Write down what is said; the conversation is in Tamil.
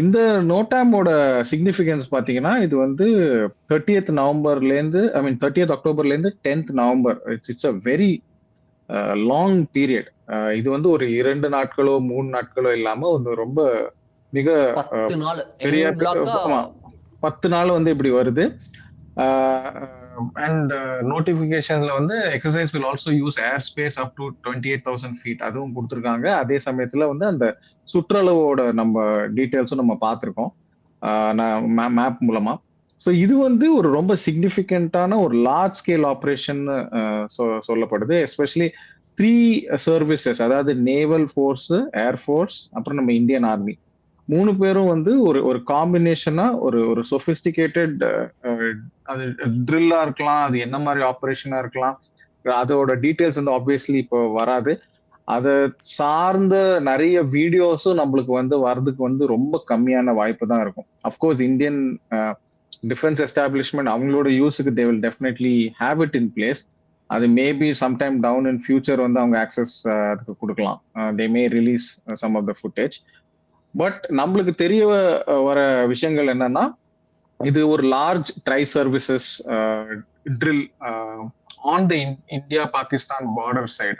இந்த நோட்டாமோட சிக்னிஃபிகன்ஸ் பாத்தீங்கன்னா இது வந்து தேர்ட்டியத் நவம்பர்லேருந்து I mean thirtieth அக்டோபர்லேருந்து tenth November. It's it's a very long period இது வந்து ஒரு இரண்டு நாட்களோ மூணு நாட்களோ இல்லாம வந்து ரொம்ப மிக நாள். பெரிய பத்து நாள் வந்து இப்படி வருது. அண்ட் நோட்டிபிகேஷன்ல uh, வந்து exercise will also use air space up to twenty eight thousand feet அதுவும் கொடுத்துருக்காங்க. அதே சமயத்துல வந்து அந்த சுற்றளவோட நம்ம டீட்டெயில்ஸும் நம்ம பார்த்துருக்கோம். மேப் மூலமா. ஸோ இது வந்து ஒரு ரொம்ப சிக்னிஃபிகண்டான ஒரு லார்ஜ் ஸ்கேல் ஆப்ரேஷன் சொல்லப்படுது. எஸ்பெஷலி த்ரீ சர்வீசஸ் அதாவது நேவல் ஃபோர்ஸ் ஏர்ஃபோர்ஸ் அப்புறம் நம்ம இந்தியன் ஆர்மி மூணு பேரும் வந்து ஒரு ஒரு காம்பினேஷனா ஒரு ஒரு அது ட்ரில்லா இருக்கலாம் அது என்ன மாதிரி ஆப்ரேஷனா இருக்கலாம் அதோட டீட்டெயில்ஸ் வந்து ஆப்வியஸ்லி இப்போ வராது. அதை சார்ந்த நிறைய வீடியோஸும் நம்மளுக்கு வந்து வர்றதுக்கு வந்து ரொம்ப கம்மியான வாய்ப்பு தான் இருக்கும். அஃப்கோர்ஸ் இந்தியன் டிஃபென்ஸ் எஸ்டாப்ளிஷ்மெண்ட் அவங்களோட யூஸுக்கு they will definitely have it in place அது maybe sometime down in future வந்து அவங்க ஆக்சஸ் அதுக்கு கொடுக்கலாம். They may release some of the footage but நம்மளுக்கு தெரிய வர விஷயங்கள் என்னன்னா இது ஒரு large tri services drill on the India Pakistan border side